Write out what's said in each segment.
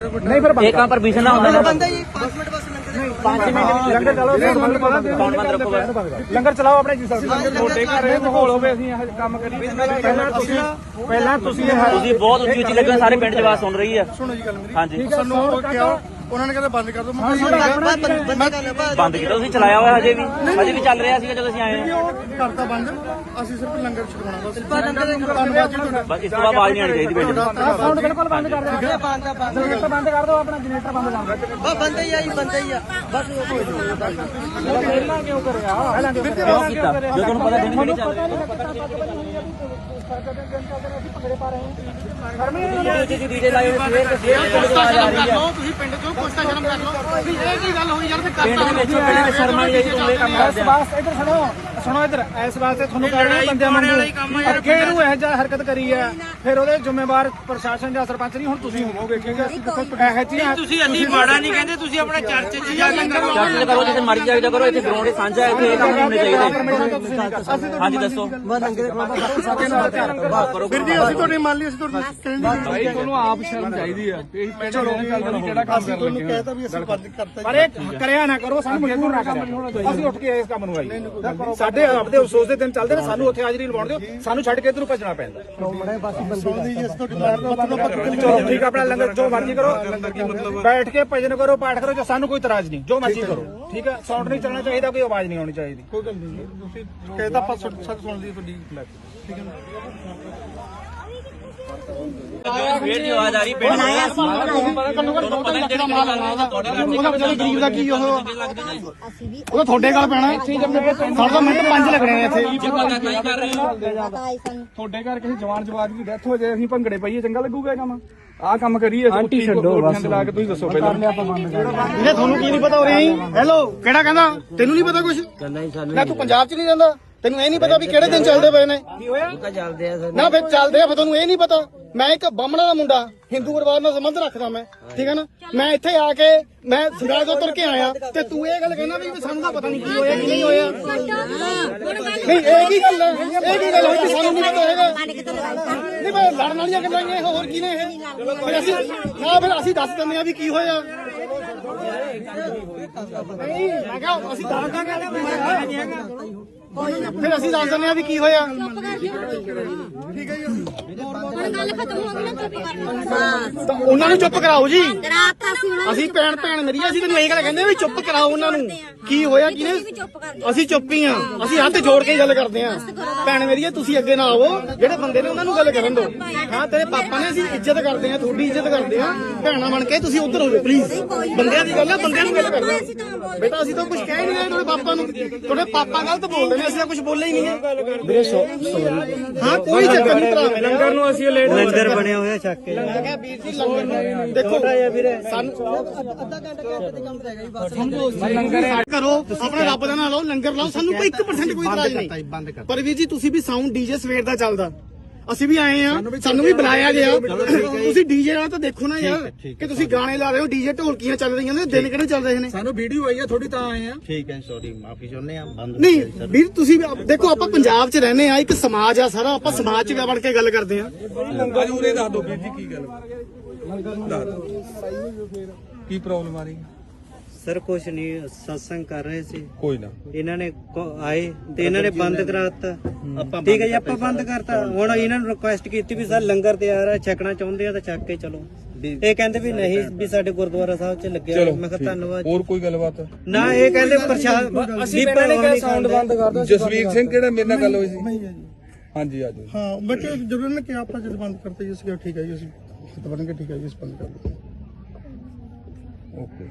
ਨਹੀਂ ਫਿਰ ਇਹ ਕੰਮ ਪਰਮਿਸ਼ਨ ਨਾ ਹੁੰਦਾ ਬੰਦਾ ਹੀ 5 ਮਿੰਟ ਬਸ ਲੰਘ 5 ਮਿੰਟ ਲੰਗਰ ਚਲਾਓ ਕੌਣ ਬੰਦ ਰੱਖੋ ਬਸ ਲੰਗਰ ਚਲਾਓ ਆਪਣੇ ਜੀ ਸਾਹਿਬ ਛੋਟੇ ਘਰ ਮਾਹੌਲ ਹੋਵੇ ਅਸੀਂ ਇਹ ਕੰਮ ਕਰੀਏ। ਪਹਿਲਾਂ ਤੁਸੀਂ ਪਹਿਲਾਂ ਤੁਸੀਂ ਤੁਸੀਂ ਬਹੁਤ ਉੱਚੀ ਉੱਚੀ ਲੱਗੇ ਸਾਰੇ ਪਿੰਡ 'ਚ ਆਵਾਜ਼ ਸੁਣ ਰਹੀ ਆ। ਸੁਣੋ ਜੀ ਗੱਲ ਮੇਰੀ। ਹਾਂਜੀ। ਸਾਨੂੰ ਕਿਹਾ ਉਹਨਾਂ ਨੇ ਕਹਿੰਦਾ ਬੰਦ ਕਰ ਦੋ ਮੈਂ ਕਿਹਾ ਬੰਦਾ ਕਰ ਬਸ ਬੰਦ ਕੀਤਾ ਤੁਸੀਂ ਚਲਾਇਆ ਹੋਇਆ ਹਜੇ ਵੀ ਹਜੇ ਵੀ ਚੱਲ ਰਿਹਾ ਸੀਗਾ ਜਦੋਂ ਅਸੀਂ ਆਏ ਹਾਂ ਉਹ ਕਰਤਾ ਬੰਦ ਅਸੀਂ ਸਿਰਫ ਲੰਗਰ ਛਕਣਾ ਬਸ ਲੰਗਰ ਦੇ ਧੰਨਵਾਦ ਜੀ ਤੁਹਾਡਾ ਬਸ ਇਸ ਤੋਂ ਬਾਅਦ ਆਵਾਜ਼ ਨਹੀਂ ਆਣੀ ਚਾਹੀਦੀ ਪਿੰਡ 'ਚ ਸਾਊਂਡ ਬਿਲਕੁਲ ਬੰਦ ਕਰ ਦਿਓ ਬੰਦ ਆ ਬੰਦ ਜਨਰੇਟਰ ਬੰਦ ਕਰ ਦਿਓ ਆਪਣਾ ਜਨਰੇਟਰ ਬੰਦ ਕਰ ਦਿਓ ਬਸ ਬੰਦਾ ਹੀ ਆ ਜੀ ਬੰਦਾ ਹੀ ਆ ਬਸ ਉਹ ਕੋਈ ਨਹੀਂ ਪਹਿਲਾਂ ਕਿਉਂ ਕਰਿਆ ਪਹਿਲਾਂ ਕਿਉਂ ਕਰਿਆ ਕਿਉਂ ਕੀਤਾ ਜੋ ਤੁਹਾਨੂੰ ਪਤਾ ਦਿਨ ਕਿਹੜੇ ਚੱਲ ਰਹੇ ਉੱਚੀ ਡੀਜੇ ਲਾਏ ਹੋਏ ਸਵੇਰ ਤੇ ਸਵੇਰ ਤੋਂ ਆਵਾਜ਼ ਆ ਰਹੀ ਆ ਤੁਸੀਂ ਪਿੰਡ ਚੋਂ ਕੋਸ਼ਤਾ ਸ਼ਰਮ ਕਰ ਲਓ। ਵੀ ਇਹ ਕੀ ਗੱਲ ਹੋਈ ਯਾਰ ਤੇ ਪਿੰਡ ਦੇ ਵਿੱਚ ਪਿੰਡ ਦੇ ਸ਼ਰਮਾ ਨਹੀਂ ਆਈ ਤੁਮਲੇ ਕੰਮ ਕਰਦੇ ਇਸ ਆ ਵਾਸਤੇ ਇੱਧਰ ਸੁਣੋ ਸੁਣੋ ਇੱਧਰ ਇਸ ਵਾਸਤੇ ਤੁਹਾਨੂੰ ਕਹਿਣਾ ਬੰਦਿਆਂ ਵਾਂਗੂ। ਅੱਗੇ ਨੂੰ ਇਹ ਜਿਹਾ ਹਰਕਤ ਕਰੀ ਹੈ ਫਿਰ ਉਹਦੇ ਜ਼ਿੰਮੇਵਾਰ ਪ੍ਰਸ਼ਾਸਨ ਜਾਂ ਸਰਪੰਚ ਨਹੀਂ ਹੁਣ ਤੁਸੀਂ ਹੋਵੋਗੇ ਕਿੱਥੋਂ ਇਹ ਚੀਜ਼ਾਂ ਤੁਸੀਂ ਅੰਨੀ ਮਾੜਾ ਨਹੀਂ ਕਹਿੰਦੇ ਤੁਸੀਂ ਆਪਣਾ ਚਰਚ 'ਚ ਜਾ ਕੇ ਕਰੋ। ਚੱਲ ਤੇ ਕਰੋ ਜਿੱਥੇ ਮਰਜ਼ੀ ਜਾ ਕੇ ਕਰੋ ਇੱਥੇ ਗਰਾਊਂਡ ਸਾਂਝਾ ਹੈ ਇੱਥੇ ਇਹ ਕੰਮ ਨਹੀਂ ਹੋਣੇ ਚਾਹੀਦੇ। ਹਾਂਜੀ ਦੱਸੋ। ਕਰੋ। ਵੀਰ ਜੀ ਅਸੀਂ ਤੁਹਾਡੀ ਮੰਨ ਲਈ ਅਸੀਂ ਤੁਹਾਡੀ ਕਹਿੰਦੇ ਭਾਈ ਤੁਹਾਨੂੰ ਆਪ ਸ਼ਰਮ ਚਾਹੀਦੀ ਹੈ ਇਹ ਪਿੰਡ ਕਿਹੜਾ ਕੰਮ ਕਰ। ਤੁਹਾਨੂੰ ਕਹਿਤਾ ਵੀ ਅਸੀਂ ਬੰਦ ਕਰਤਾ ਪਰ ਇਹ ਕਰਿਆ ਨਾ ਕਰੋ ਸਾਨੂੰ ਮਜਬੂਰ ਨਾ ਕਰਿਆ ਅਸੀਂ ਉੱਠ ਕੇ ਇਸ ਕੰਮ ਨੂੰ ਆਈ ਸਾਡੇ ਆਪਦੇ ਅਫਸੋਸ ਦੇ ਦਿਨ ਚੱਲਦੇ ਨੇ ਸਾਨੂੰ ਉੱਥੇ ਹਾਜ਼ਰੀ ਲਵਾਉਣ ਦਿਓ ਸਾਨੂੰ ਛੱਡ ਕੇ ਇੱਧਰੋਂ ਭੱਜਣਾ ਪੈਂਦਾ। ਚਲੋ ਠੀਕ ਆਪਣਾ ਲੰਗਰ ਜੋ ਮਰਜ਼ੀ ਕਰੋ। ਬੈਠ ਕੇ ਭਜਨ ਕਰੋ ਪਾਠ ਕਰੋ ਜੋ ਸਾਨੂੰ ਕੋਈ ਇਤਰਾਜ਼ ਨਹੀਂ ਜੋ ਮਰਜ਼ੀ ਕਰੋ। ਠੀਕ ਹੈ ਸਾਊਂਡ ਨਹੀਂ ਚੱਲਣਾ ਚਾਹੀਦਾ ਕੋਈ ਆਵਾਜ਼ ਨਹੀਂ ਆਉਣੀ ਚਾਹੀਦੀ। ਕੋਈ ਗੱਲ ਨਹੀਂ ਤੁਸੀਂ ਕਹਿਤਾ ਆਪਾਂ ਸੱਚ ਸੁਣ ਲਈ ਤੁਹਾਡੀ ਠੀਕ ਹੈ ਨਾ ਫੇਰ ਦੀ ਆਵਾਜ਼ ਆ ਰਹੀ ਪਿੰਡ ਦੇ ਤੁਹਾਨੂੰ ਪਤਾ ਨਹੀਂ ਜਿਹੜੀ ਗੱਲ ਆ ਤੁਹਾਡੇ ਨਾਲ ਉਹਦਾ ਵਿਚਾਰੇ ਗਰੀਬ ਦਾ ਕੀ ਉਹ? ਉਹ ਤੁਹਾਡੇ ਗੱਲ ਪੈਣਾ। ਸਾਡਾ ਤਾਂ ਮਿੰਟ ਪੰਜ ਲੱਗਣੇ ਨੇ ਇੱਥੇ। ਨਹੀਂ ਕਰ ਰਹੇ। ਹੋ ਤੁਹਾਡੇ ਘਰ ਕਿਸੇ ਜਵਾਨ ਜਵਾਨ ਦੀ ਡੈਥ ਹੋ ਜਾਏ ਅਸੀਂ ਭੰਗੜੇ ਪਾਈਏ ਚੰਗਾ ਲੱਗੂਗਾ ਕੰਮ? ਆਹ ਕੰਮ ਕਰੀਏ ਆਂਟੀ ਛੱਡੋ ਬਸ। ਲਾ ਕੇ ਤੁਸੀਂ ਦੱਸੋ ਪਹਿਲਾਂ। ਇਹਨੇ ਤੁਹਾਨੂੰ ਕੀ ਨਹੀਂ ਪਤਾ ਹੋ ਰਹੀ ਹੈਲੋ ਕਿਹੜਾ ਕਹਿੰਦਾ? ਤੈਨੂੰ ਨਹੀਂ ਪਤਾ ਕੁਝ ਨਾ ਤੂੰ ਪੰਜਾਬ 'ਚ ਨਹੀਂ ਰਹਿੰਦਾ? ਤੈਨੂੰ ਇਹ ਨਹੀਂ ਪਤਾ ਵੀ ਕਿਹੜੇ ਦਿਨ ਚੱਲਦੇ ਪਏ ਨੇ। ਕੀ ਹੋਇਆ? ਨਾ ਫਿਰ ਚੱਲਦੇ ਆ ਫਿਰ ਤੁਹਾਨੂੰ ਇਹ ਨਹੀਂ ਪਤਾ। ਮੈਂ ਇੱਕ ਬਾਹਮਣਾ ਦਾ ਮੁੰਡਾ ਹਿੰਦੂ ਪਰਿਵਾਰ ਨਾਲ ਸੰਬੰਧ ਰੱਖਦਾ ਮੈਂ ਠੀਕ ਹੈ ਨਾ? ਮੈਂ ਇੱਥੇ ਆ ਕੇ ਮੈਂ ਸਿਰਾਜ ਤੋਂ ਤੁਰ ਕੇ ਆਇਆ ਤੇ ਤੂੰ ਇਹ ਗੱਲ ਕਹਿਣਾ ਵੀ ਸਾਨੂੰ ਤਾਂ ਪਤਾ ਨਹੀਂ ਕੀ ਹੋਇਆ ਕੀ ਨਹੀਂ ਹੋਇਆ। ਨਹੀਂ ਇਹ ਕੀ ਗੱਲ ਹੈ ਇਹ ਕੀ ਗੱਲ ਕਿ ਸਾਨੂੰ ਨਹੀਂ ਪਤਾ ਹੈਗਾ। ਨਹੀਂ ਮੈਂ ਲੜਨ ਵਾਲੀਆਂ ਗੱਲਾਂ ਹੀ ਇਹ ਹੋਰ ਕੀ ਨੇ ਇਹ? ਫਿਰ ਅਸੀਂ ਨਾ ਫਿਰ ਅਸੀਂ ਦੱਸ ਦਿੰਦੇ ਆ ਵੀ ਕੀ ਹੋਇਆ। ਨਹੀਂ ਮੈਂ ਕਿਹਾ ਅਸੀਂ ਦੱਸ ਦਾਂਗੇ ਫਿਰ ਅਸੀਂ ਦੱਸ ਦਿੰਦੇ ਆ ਵੀ ਕੀ ਹੋਇਆ। ਗੱਲ ਖਤਮ ਹੋ ਗਈ ਨਾ ਚੁੱਪ ਕਰ ਤਾਂ ਉਹਨਾਂ ਨੂੰ ਚੁੱਪ ਕਰਾਓ ਜੀ। ਅਸੀਂ ਭੈਣ ਭੈਣ ਮੇਰੀ ਅਸੀਂ ਤੈਨੂੰ ਇਹ ਗੱਲ ਕਹਿੰਦੇ ਵੀ ਚੁੱਪ ਕਰਾਓ ਉਹਨਾਂ ਨੂੰ। ਕੀ ਹੋਇਆ ਕੀ ਵੀ ਨੇ ਚੁੱਪ ਕਰ ਅਸੀਂ ਚੁੱਪ ਹੀ ਆ ਅਸੀਂ ਹੱਥ ਜੋੜ ਕੇ ਗੱਲ ਕਰਦੇ ਆ ਭੈਣ ਮੇਰੀ ਤੁਸੀਂ ਅੱਗੇ ਨਾ ਆਵੋ ਜਿਹੜੇ ਬੰਦੇ ਨੇ ਉਹਨਾਂ ਨੂੰ ਗੱਲ ਕਰਨ ਦਿਓ ਹਾਂ ਤੇਰੇ ਪਾਪਾ ਨੇ ਅਸੀਂ ਇੱਜ਼ਤ ਕਰਦੇ ਆ ਤੁਹਾਡੀ ਇੱਜ਼ਤ ਕਰਦੇ ਆ ਭੈਣਾ ਬਣ ਕੇ ਤੁਸੀਂ ਉੱਧਰ ਹੋਵੇ ਪਲੀਜ਼ ਬੰਦਿਆਂ ਦੀ ਗੱਲ ਆ ਬੰਦਿਆਂ ਨੂੰ ਗੱਲ ਕਰਦੇ ਆ। ਬੇਟਾ ਅਸੀਂ ਤਾਂ ਕੁਝ ਕਹਿ ਹੀ ਨਹੀਂ ਰਹੇ ਤੁਹਾਡੇ ਪਾਪਾ ਨੂੰ। ਤੁਹਾਡੇ ਪਾਪਾ ਗਲਤ ਬੋਲਦੇ ਨੇ ਅਸੀਂ ਤਾਂ ਕੁਝ ਬੋਲੇ ਹੀ ਨਹੀਂ ਹੈ। ਵੀਰੇ ਹਾਂ ਕੋਈ ਚੱਕਰ ਨਹੀਂ ਭਰਾ। ਲੰਗਰ ਨੂੰ ਅਸੀਂ ਲੇਟ ਲੰਗਰ ਬਣਿਆ ਹੋਇਆ ਚੱਕ ਕੇ। ਕਿਹਾ ਵੀਰ ਜੀ ਲੰਗਰ ਦੇਖੋ ਵੀਰੇ ਸਾਨੂੰ ਅੱਧਾ ਘੰਟਾ ਘੰਟੇ ਦੇ ਕੰਮ ਤੇ ਹੈਗਾ ਜੀ ਬਸ। ਲੰਗਰ ਕਰੋ ਆਪਣਾ ਰੱਬ ਦਾ ਨਾਮ ਲਓ ਲੰਗਰ ਲਾਓ ਸਾਨੂੰ ਕੋਈ 1% ਕੋਈ ਇਤਰਾਜ਼ ਨਹੀਂ। ਪਰ ਵੀਰ ਜੀ ਤੁਸੀਂ ਵੀ ਸਾਊਂਡ ਡੀਜੇ ਸਵੇਰ ਦਾ ਚੱਲਦਾ। ਅਸੀਂ ਵੀ ਆਏ ਆ ਸਾਨੂੰ ਵੀ ਬੁਲਾਇਆ ਗਿਆ। ਤੁਸੀਂ ਡੀਜੇ ਨਾਲ ਤਾਂ ਦੇਖੋ ਨਾ ਯਾਰ ਕਿ ਤੁਸੀਂ ਗਾਣੇ ਲਾ ਰਹੇ ਹੋ ਡੀਜੇ ਢੋਲਕੀਆਂ ਚੱਲ ਰਹੀਆਂ ਨੇ ਦਿਨ ਕਿਹੜੇ ਚੱਲ ਰਹੇ ਨੇ? ਸਾਨੂੰ ਵੀਡੀਓ ਆਈ ਹੈ ਥੋੜੀ ਤਾਂ ਆਏ ਆ। ਠੀਕ ਹੈ ਸੌਰੀ ਮਾਫੀ ਚਾਹੁੰਦੇ ਆ ਬੰਦ ਨਹੀਂ ਵੀਰ ਤੁਸੀਂ ਦੇਖੋ ਆਪਾਂ ਪੰਜਾਬ 'ਚ ਰਹਿੰਦੇ ਆ ਇੱਕ ਸਮਾਜ ਆ ਸਾਰਾ ਆਪਾਂ ਸਮਾਜ 'ਚ ਬਣ ਕੇ ਗੱਲ ਕਰਦੇ ਆ ਲੰਗਰ ਉਰੇ ਦੱਸ ਦੋ ਵੀਰ ਜੀ ਕੀ ਗੱਲ ਦੱਸ ਦਿਓ। ਕੀ ਪ੍ਰੋਬਲਮ ਆ ਰਹੀ ਸਰ ਕੁਛ ਨਹੀਂ ਸਤਸੰਗ ਕਰ ਰਹੇ ਸੀ। ਕੋਈ ਨਾ। ਇਹਨਾਂ ਨੇ ਕ- ਆਏ ਤੇ ਇਹਨਾਂ ਨੇ ਬੰਦ ਕਰਾਤਾ। ਠੀਕ ਹੈ ਜੀ ਆਪਾਂ ਬੰਦ ਕਰਤਾ। ਹੁਣ ਇਹਨਾਂ ਨੂੰ ਰਿਕੁਐਸਟ ਕੀਤੀ ਵੀ ਸਰ ਲੰਗਰ ਤਿਆਰ ਹੈ ਛਕਣਾ ਚਾਹੁੰਦੇ ਆ ਤਾਂ ਛਕ ਕੇ ਚਲੋ। ਇਹ ਕਹਿੰਦੇ ਵੀ ਨਹੀਂ ਵੀ ਸਾਡੇ ਗੁਰਦੁਆਰਾ ਸਾਹਿਬ 'ਚ ਲੱਗਿਆ। ਮੈਂ ਕਿਹਾ ਧੰਨਵਾਦ ਹੋਰ ਕੋਈ ਗੱਲਬਾਤ? ਨਾ ਇਹ ਕਹਿੰਦੇ ਪ੍ਰਸ਼ਾਦ ਅਸੀਂ ਸਾਊਂਡ ਬੰਦ ਕਰ ਜਸਵੀਰ ਸਿੰਘ ਕਿਹੜਾ ਮੇਰੇ ਨਾਲ ਗੱਲ ਹੋਈ ਸੀ? ਹਾਂਜੀ ਆਜੋ ਹਾਂ ਮੈਂ ਕਿਹਾ ਜਦੋਂ ਨੇ ਕਿਹਾ ਆਪਾਂ ਜਦ ਬੰਦ ਕਰਤੇ ਜੀ ਅਸੀਂ ਕਿਹਾ ਠੀਕ ਹੈ ਜੀ ਅਸੀਂ ਕੇ ਠੀਕ ਹੈ ਜੀ ਅਸੀਂ ਬੰਦ ਕਰ ਓਕੇ।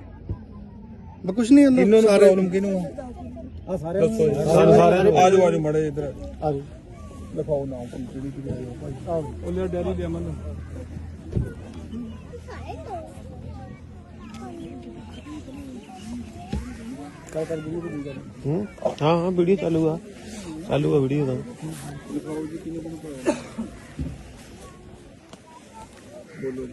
ਮੈਂ ਕੁਝ ਨਹੀਂ ਕਿੰਨੂੰ ਅੰਦਰ ਨੂੰ ਪ੍ਰੋਬਲਮ ਕਿਹਨੂੰ ਆ? ਸਾਰੇ ਦੱਸੋ ਜੀ ਆਜੋ ਆਜੋ ਮੜੇ ਇੱਧਰ। ਆਜੋ। ਲਿਖਾਓ ਨਾਮ ਜਿਹੜੀ ਕੀ ਆਇਓ ਭਾਈ ਆਹ ਉਹ ਲੈ ਡੈਰੀ ਦੇ ਅਮਨ ਹਾਂ? ਹਾਂ ਵੀਡੀਓ ਚਾਲੂ ਆ। ਚਾਲੂ ਆ ਵੀਡੀਓ ਤਾਂ